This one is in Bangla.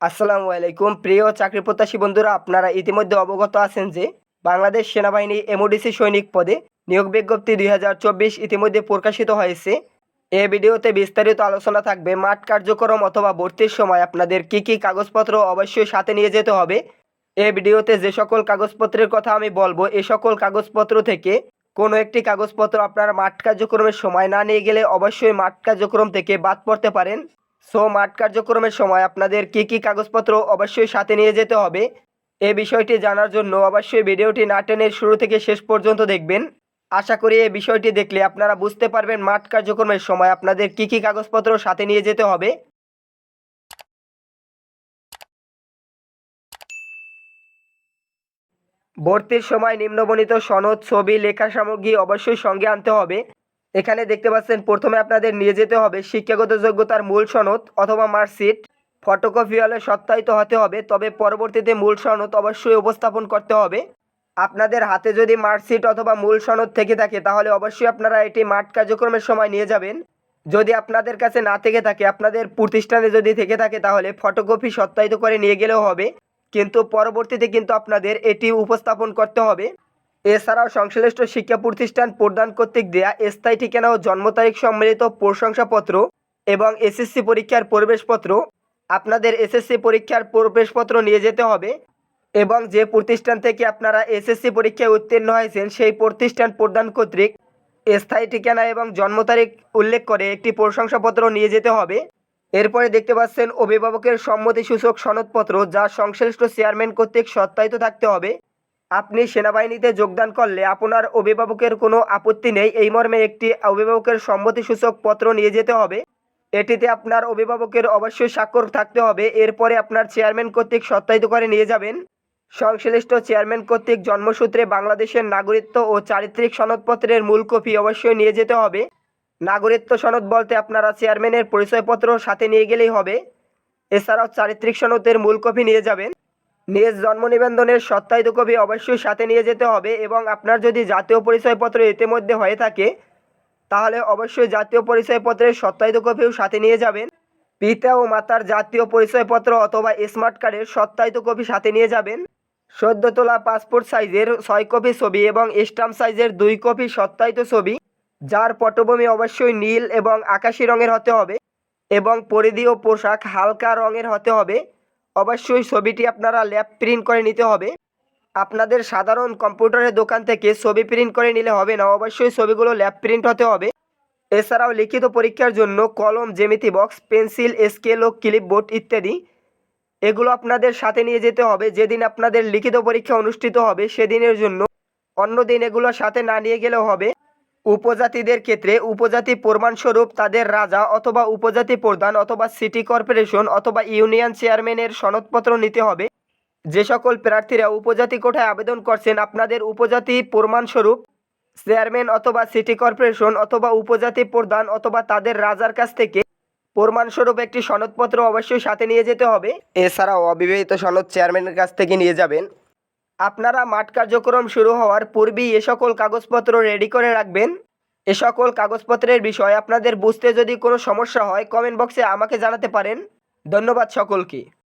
আসসালামু আলাইকুম। প্রিয় চাকরি প্রত্যাশী বন্ধুরা, আপনারা ইতিমধ্যে অবগত আছেন যে বাংলাদেশ সেনাবাহিনী এমওডিসি সৈনিক পদে নিয়োগ বিজ্ঞপ্তি দুই হাজার চব্বিশ ইতিমধ্যে প্রকাশিত হয়েছে। এ ভিডিওতে বিস্তারিত আলোচনা থাকবে মাঠ কার্যক্রম অথবা ভর্তির সময়। আপনাদের কি কি কাগজপত্র অবশ্যই সাথে নিয়ে যেতে হবে, এ ভিডিওতে যে সকল কাগজপত্রের কথা আমি বলব, এ সকল কাগজপত্র থেকে কোনো একটি কাগজপত্র আপনার মাঠ কার্যক্রমের সময় না নিয়ে গেলে অবশ্যই মাঠ কার্যক্রম থেকে বাদ পড়তে পারেন। সো মাঠ কার্যক্রমের সময় আপনাদের কি কি কাগজপত্র অবশ্যই সাথে নিয়ে যেতে হবে? এ বিষয়টি জানার জন্য অবশ্যই ভিডিওটি না টেনে শুরু থেকে শেষ পর্যন্ত দেখবেন। আশা করি এই বিষয়টি দেখলে আপনারা বুঝতে পারবেন মাঠ কার্যক্রমের সময় আপনাদের কি কি কাগজপত্র সাথে নিয়ে যেতে হবে। ভর্তির সময় নিম্নবণিত সনদ, ছবি লেখা সামগ্রী অবশ্যই সঙ্গে আনতে হবে। এখানে দেখতে পাচ্ছেন, প্রথমে আপনাদের নিয়ে যেতে হবে শিক্ষাগত যোগ্যতার মূল সনদ অথবা মার্কশিট। ফটোকপি হলে সত্যায়িত হতে হবে, তবে পরবর্তীতে মূল সনদ অবশ্যই উপস্থাপন করতে হবে। আপনাদের হাতে যদি মার্কশিট অথবা মূল সনদ থেকে থাকে, তাহলে অবশ্যই আপনারা এটি মাঠ কার্যক্রমের সময় নিয়ে যাবেন। যদি আপনাদের কাছে না থেকে থাকে, আপনাদের প্রতিষ্ঠানে যদি থেকে থাকে, তাহলে ফটোকপি সত্যায়িত করে নিয়ে গেলেও হবে। কিন্তু পরবর্তীতে কিন্তু আপনাদের এটি উপস্থাপন করতে হবে। এছাড়াও সংশ্লিষ্ট শিক্ষা প্রতিষ্ঠান প্রদান কর্তৃক দেয়া স্থায়ী ঠিকানা ও জন্ম তারিখ সম্মিলিত প্রশংসাপত্র এবং এসএসসি পরীক্ষার প্রবেশপত্র। আপনাদের এসএসসি পরীক্ষার প্রবেশপত্র নিয়ে যেতে হবে এবং যে প্রতিষ্ঠান থেকে আপনারা এসএসসি পরীক্ষায় উত্তীর্ণ হয়েছেন সেই প্রতিষ্ঠান প্রদান কর্তৃক স্থায়ী ঠিকানা এবং জন্ম তারিখ উল্লেখ করে একটি প্রশংসাপত্র নিয়ে যেতে হবে। এরপরে দেখতে পাচ্ছেন অভিভাবকের সম্মতিসূচক সনদপত্র যা সংশ্লিষ্ট চেয়ারম্যান কর্তৃক সত্যায়িত থাকতে হবে। আপনি সেনাবাহিনীতে যোগদান করলে আপনার অভিভাবকের কোনো আপত্তি নেই। এই মর্মে একটি অভিভাবকের সম্মতিসূচক পত্র নিয়ে যেতে হবে। এটিতে আপনার অভিভাবকের অবশ্যই স্বাক্ষর থাকতে হবে। এরপরে আপনার চেয়ারম্যান কর্তৃক সত্যায়িত করে নিয়ে যাবেন। সংশ্লিষ্ট চেয়ারম্যান কর্তৃক জন্মসূত্রে বাংলাদেশের নাগরিকত্ব ও চারিত্রিক সনদপত্রের মূল কপি অবশ্যই নিয়ে যেতে হবে। নাগরিকত্ব সনদ বলতে আপনারা চেয়ারম্যানের পরিচয়পত্র সাথে নিয়ে গেলেই হবে। এছাড়াও চারিত্রিক সনদের মূল কপি নিয়ে যাবেন। নিজ জন্ম নিবন্ধনের সত্যায়িত কপি অবশ্যই সাথে নিয়ে যেতে হবে এবং আপনার যদি জাতীয় পরিচয়পত্র ইতিমধ্যে হয়ে থাকে, তাহলে অবশ্যই জাতীয় পরিচয়পত্রের সত্যায়িত কপিও সাথে নিয়ে যাবেন। পিতা ও মাতার জাতীয় পরিচয়পত্র অথবা স্মার্ট কার্ডের সত্যায়িত কপি সাথে নিয়ে যাবেন। সদ্য তোলা পাসপোর্ট সাইজের ছয় কপি ছবি এবং স্টাম্প সাইজের দুই কপি সত্যায়িত ছবি, যার পটভূমি অবশ্যই নীল এবং আকাশি রঙের হতে হবে এবং পরিধি ও পোশাক হালকা রঙের হতে হবে। অবশ্যই ছবিটি আপনারা ল্যাব প্রিন্ট করে নিতে হবে। আপনাদের সাধারণ কম্পিউটারের দোকান থেকে ছবি প্রিন্ট করে নিলে হবে না, অবশ্যই ছবিগুলো ল্যাব প্রিন্ট হতে হবে। এছাড়াও লিখিত পরীক্ষার জন্য কলম, জ্যামিতি বক্স, পেন্সিল, স্কেল ও ক্লিপবোর্ড ইত্যাদি, এগুলো আপনাদের সাথে নিয়ে যেতে হবে। যেদিন আপনাদের লিখিত পরীক্ষা অনুষ্ঠিত হবে, সেদিনের জন্য। অন্য দিন এগুলো সাথে না নিয়ে গেলেও হবে। উপজাতিদের ক্ষেত্রে উপজাতি প্রমাণস্বরূপ তাদের রাজা অথবা উপজাতি প্রধান অথবা সিটি কর্পোরেশন অথবা ইউনিয়ন চেয়ারম্যানের সনদপত্র নিতে হবে। যে সকল প্রার্থীরা উপজাতি কোঠায় আবেদন করছেন, আপনাদের উপজাতি প্রমাণস্বরূপ চেয়ারম্যান অথবা সিটি কর্পোরেশন অথবা উপজাতি প্রধান অথবা তাদের রাজার কাছ থেকে প্রমাণস্বরূপ একটি সনদপত্র অবশ্যই সাথে নিয়ে যেতে হবে। এছাড়াও অবিবাহিত সনদ চেয়ারম্যানের কাছ থেকে নিয়ে যাবেন। আপনারা মাঠ কার্যক্রম শুরু হওয়ার পূর্বেই এ সকল কাগজপত্র রেডি করে রাখবেন। এ সকল কাগজপত্রের বিষয় আপনাদের বুঝতে যদি কোনো সমস্যা হয় কমেন্ট বক্সে আমাকে জানাতে পারেন। ধন্যবাদ সকলকে।